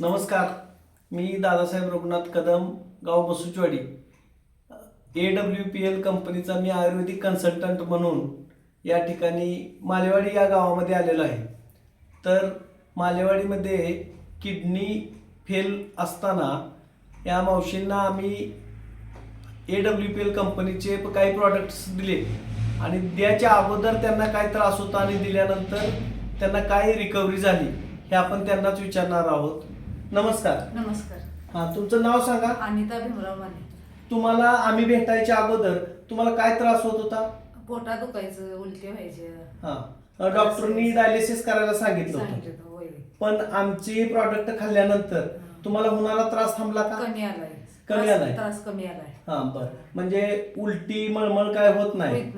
नमस्कार. मी दादासाहेब रघुनाथ कदम गाव Basuchwadi. A W P L कंपनीचा मी आयुर्वेदिक कन्सल्टंट म्हणून या ठिकाणी मालेवाडी या गावामध्ये आलेलो आहे. तर मालेवाडीमध्ये किडनी फेल असताना या मावशींना आम्ही ए डब्ल्यू पी एल कंपनीचे काही प्रॉडक्ट्स दिले आणि द्यायच्या अगोदर त्यांना काय त्रास होता आणि दिल्यानंतर त्यांना काय रिकव्हरी झाली हे आपण त्यांनाच विचारणार आहोत. नमस्कार. नमस्कार. हा तुमचं नाव सांगा. अनिता भीमराव माने. तुम्हाला आम्ही भेटायच्या अगोदर तुम्हाला काय त्रास होत होता? पोटात दुखायचं उलटी व्हायचे हा डॉक्टरनी डायलिसिस करायला सांगितलं होतं. सांगितलं होतं, होय. पण आमची प्रॉडक्ट खाल्ल्यानंतर. तुम्हाला होणारा त्रास थांबला का? कमी आलाय. कमी आलाय? त्रास कमी आलाय. हा बर. म्हणजे उलटी मळमळ काय होत नाही.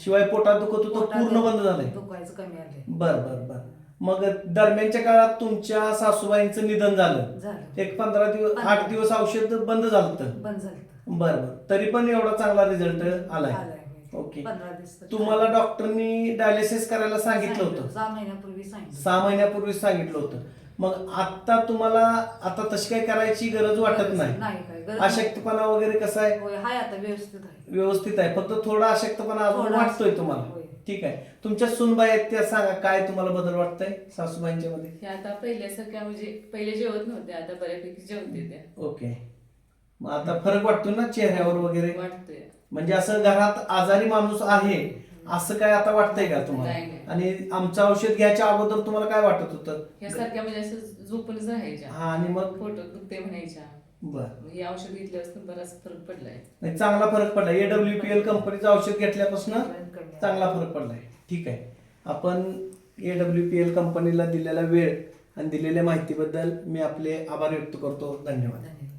शिवाय पोटात दुखत होतं पोटात पूर्ण बंद झालंय. दुखायचं कमी आलंय. बर बर बर. मग दरम्यानच्या काळात तुमच्या सासूबाईंचं निधन झालं. झालं. एक पंधरा दिवस पंधरा. आठ दिवस औषध बंद झालं होतं. बंद झालं बर बर. तरी पण एवढा चांगला रिझल्ट आलाय. ओके. पंधरा दिवस तर. तुम्हाला डॉक्टरनी डायलिसिस करायला सांगितलं होतं? सहा महिन्यापूर्वी सांगितलं सहा महिन्यापूर्वी सांगितलं होतं. मग आता तुम्हाला आता तशी काही करायची गरज वाटत नाही? काय गरज. अशक्तपणा वगैरे कसा आहे? होय हाय आता व्यवस्थित आहे. व्यवस्थित आहे. फक्त थोडा अशक्तपणा अजून थोडा वाटतोय तुम्हाला? होय. ठीक आहे. तुमच्या सुनबाई आहेत त्या सांगा काय तुम्हाला बदल वाटतंय सासूबाईंच्या मध्ये? हे आता पहिल्यासारख्या म्हणजे पहिले जेवत नव्हते आता बऱ्यापैकी जेवते त्या. ओके. मग आता फरक वाटतो ना चेहऱ्यावर वगैरे? वाटतोय. म्हणजे असं घरात आजारी माणूस आहे असं काय आता वाटतंय का तुम्हाला? नाही, नाही. आणि आमचं औषध घ्यायच्या अगोदर तुम्हाला काय वाटत होतं? ह्यासारख्या म्हणजे असं झोपूनच राहायच्या हा आणि मग? फोटो दुखते म्हणायच्या. बर. हे औषध घेतल्यापासून बराच फरक पडलाय. नाही चांगला फरक पडला एडब्ल्यू पी एल कंपनीचं औषध घेतल्यापासून. चांगला फरक पडलाय. ठीक आहे. आपण एडब्ल्यू पी एल कंपनीला दिलेला वेळ आणि दिलेल्या माहितीबद्दल मी आपले आभार व्यक्त करतो. धन्यवाद. धन्यवाद.